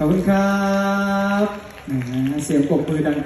ขอบคุณครับเสียงปรบมือดัง